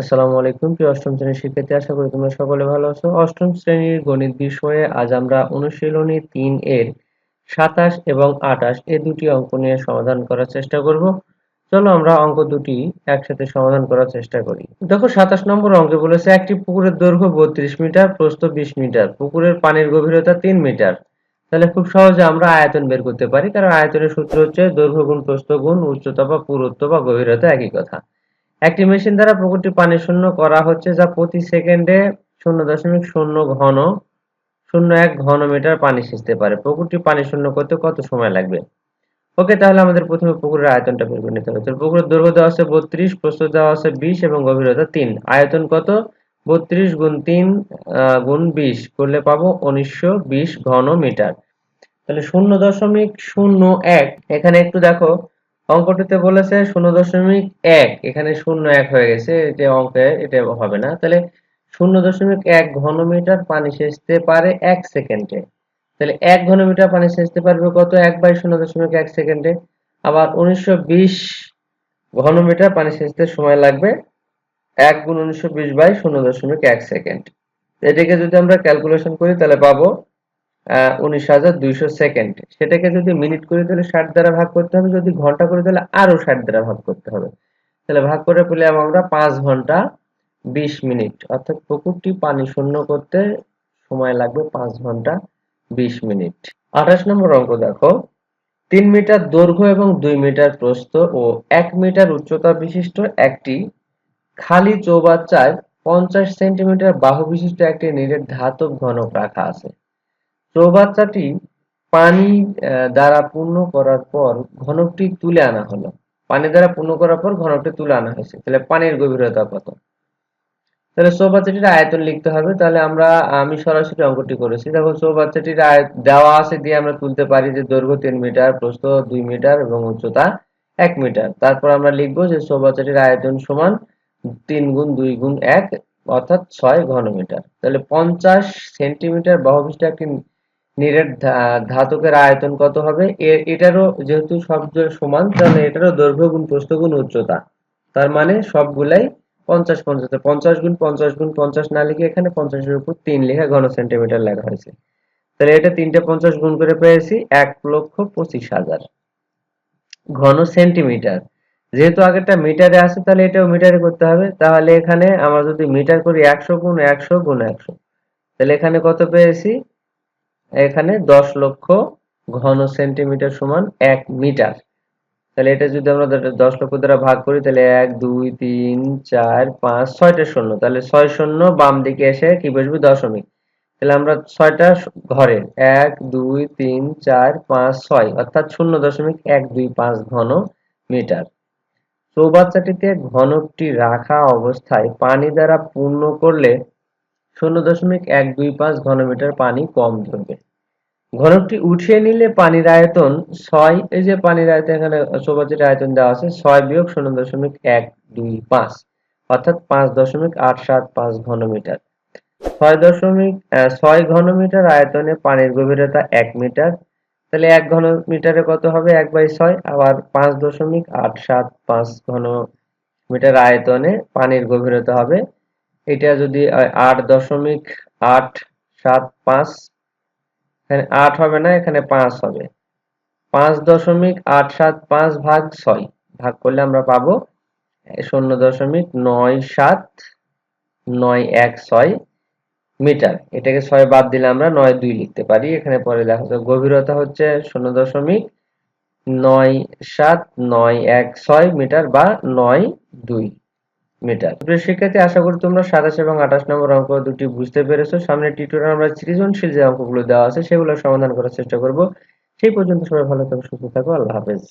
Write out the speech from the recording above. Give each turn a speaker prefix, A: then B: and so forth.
A: আসসালামু আলাইকুম, প্রিয় অষ্টম শ্রেণির শিক্ষার্থী, আশা করি তোমরা সকলে ভালো আছো। অষ্টম শ্রেণির গণিত বিষয়ে আজ আমরা অনুশীলনী তিন এর সাতাশ এবং আটাশ এ দুটি অঙ্ক নিয়ে সমাধান করার চেষ্টা করব। চলো আমরা অঙ্ক দুটি একসাথে সমাধান করার চেষ্টা করি। দেখো, সাতাশ নম্বর অঙ্কে বলেছে, একটি পুকুরের দৈর্ঘ্য বত্রিশ মিটার, প্রস্থ বিশ মিটার। পুকুরের পানির গভীরতা তিন মিটার। তাহলে খুব সহজে আমরা আয়তন বের করতে পারি, কারণ আয়তনের সূত্র হচ্ছে দৈর্ঘ্য গুণ প্রস্থ গুণ উচ্চতা বা পুরুত্ব বা গভীরতা একই কথা। একটি মেশিন দ্বারা পুকুরটি পানি শূন্য করা হচ্ছে যা প্রতি সেকেন্ডে শূন্য দশমিক শূন্য ঘন, শূন্য এক ঘন মিটার পানি সেচতে পারে। পুকুরটি পানি শূন্য করতে কত সময় লাগবে? ওকে, তাহলে আমাদের প্রথমে পুকুরের আয়তনটা বের করে নিতে হবে। পুকুরের দৈর্ঘ্য দেওয়া আছে বত্রিশ প্রস্তুত দেওয়া আছে বিশ এবং গভীরতা তিন। আয়তন কত? বত্রিশ গুণ তিন গুণ বিশ। করলে পাবো উনিশশো বিশ ঘন মিটার। তাহলে শূন্য দশমিক শূন্য এক। এখানে একটু দেখো। অঙ্কটিতে বলেছে শূন্য দশমিক এক। এখানে শূন্য এক হয়ে গেছে এটা অঙ্কে এটা হবে না। তাহলে শূন্য দশমিক এক ঘনমিটার পানি সেচতে পারে এক সেকেন্ডে। তাহলে এক ঘনমিটার পানি সেচতে পারবে কত? এক বাই শূন্য দশমিক এক সেকেন্ডে। আবার উনিশশো বিশ ঘনমিটার পানি সেচতে সময় লাগবে এক গুণ উনিশশো বিশ বাই শূন্য দশমিক এক সেকেন্ড। এটাকে যদি আমরা ক্যালকুলেশন করি, তাহলে পাবো উনিশ হাজার দুইশো সেকেন্ড সেটাকে যদি মিনিট করে তাহলে ষাট দ্বারা ভাগ করতে হবে। যদি ঘণ্টা করে তাহলে আরও ষাট দ্বারা ভাগ করতে হবে। তাহলে ভাগ করে পেলাম আমরা পাঁচ ঘণ্টা বিশ মিনিট অর্থাৎ পুকুরটি পানি শূন্য করতে সময় লাগবে পাঁচ ঘণ্টা বিশ মিনিট আঠাশ নম্বর অঙ্ক দেখো। তিন মিটার দৈর্ঘ্য এবং দুই মিটার প্রস্থ ও এক মিটার উচ্চতা বিশিষ্ট একটি খালি চৌবাচ্চায় পঞ্চাশ সেন্টিমিটার বাহু বিশিষ্ট একটি নিরেট ধাতব ঘনক রাখা আছে। চৌবাচ্চাটি পানি দ্বারা পূর্ণ করার পর ঘনকটি তুলে আনা হলো। পানি দ্বারা পূর্ণ করার পর ঘনকটি তুলে আনা হয়েছে। তাহলে পানির গভীরতা কত? তাহলে চৌবাচ্চাটির আয়তন লিখতে হবে। তাহলে আমরা, আমি সরাসরি অঙ্কটি করেছি। দেখো, চৌবাচ্চাটির দেওয়া আছে দিয়ে আমরা তুলতে পারি যে দৈর্ঘ্য তিন মিটার, প্রস্থ দুই মিটার এবং উচ্চতা এক মিটার। তারপর আমরা লিখব যে চৌবাচ্চাটির আয়তন সমান তিন গুণ দুই গুণ এক, অর্থাৎ ছয় ঘনমিটার। তাহলে পঞ্চাশ সেন্টিমিটার বহবিষ্ট একটি নিরেট ধাতকের আয়তন কত হবে? এটারও যেহেতু সব সমান, তাহলে এটারও দৈর্ঘ্য গুণ প্রস্থ গুণ উচ্চতা। তার মানে সবগুলাই পঞ্চাশ পঞ্চাশ। পঞ্চাশ গুণ পঞ্চাশ গুণ পঞ্চাশ না লিখে এখানে পঞ্চাশের উপর তিন লেখা ঘন সেন্টিমিটার লেখা হয়েছে। তাহলে এটা তিনটে পঞ্চাশ গুণ করে পেয়েছি এক লক্ষ পঁচিশ হাজার। ঘন সেন্টিমিটার। যেহেতু আগেরটা মিটারে আছে, তাহলে এটাও মিটারে করতে হবে। তাহলে এখানে আমরা যদি মিটার করি একশো গুণ একশো গুণ, একশো। তাহলে এখানে কত পেয়েছি? এখানে দশ লক্ষ ঘন সেন্টিমিটার সমান এক মিটার। তাহলে এটা যদি আমরা দশ লক্ষ দ্বারা ভাগ করি, তাহলে এক, দুই, তিন, চার, পাঁচ, ছয়টা শূন্য। তাহলে ছয় শূন্য বাম দিকে এসে কি বসবে? দশমিক। তাহলে আমরা ছয়টা ঘরে এক, দুই, তিন, চার, পাঁচ, ছয়, অর্থাৎ শূন্য দশমিক এক, দুই, পাঁচ ঘন মিটার। চৌবাচ্চাটিতে ঘনকটি রাখা অবস্থায় পানি দ্বারা পূর্ণ করলে শূন্য দশমিক এক দুই পাঁচ ঘনমিটার পানি কম ধরবে। ঘনকটি উঠিয়ে নিলে পানির আয়তন ছয়, এই যে পানির আয়তন এখানে চৌবাচ্চাটির আয়তন দেওয়া আছে, ছয় বিয়োগ শূন্য দশমিক এক দুই পাঁচ, অর্থাৎ পাঁচ দশমিক আট সাত পাঁচ ঘনমিটার। ছয় দশমিক ছয় ঘনমিটার আয়তনে পানির গভীরতা এক মিটার, তাহলে এক ঘন মিটারে কত হবে? এক বাই ছয়, আবার পাঁচ দশমিক আট সাত পাঁচ ঘন মিটার আয়তনে পানির গভীরতা হবে এটা যদি আট দশমিক আট সাত পাঁচ, এখানে আট হবে না, এখানে পাঁচ হবে। পাঁচ দশমিক আট সাত পাঁচ ভাগ ছয়, ভাগ করলে আমরা পাবো শূন্য দশমিক নয় সাত নয় এক ছয় মিটার। এটাকে ছয় বাদ দিলে আমরা নয় দুই লিখতে পারি। এখানে পরে দেখা যাচ্ছে গভীরতা হচ্ছে শূন্য দশমিক নয় সাত নয় এক ছয় মিটার বা নয় দুই। মিটার শিক্ষার্থী আশা করি তোমরা সাতাশ এবং আঠাশ নম্বর অঙ্ক দুটি বুঝতে পেরেছ। সামনে টিউটোরিয়াল আমরা সৃজনশীল যে অঙ্কগুলো দেওয়া আছে, সেগুলো সমাধান করার চেষ্টা করব। সেই পর্যন্ত সবাই ভালো থাকো, সুস্থ থাকো, আল্লাহ হাফেজ।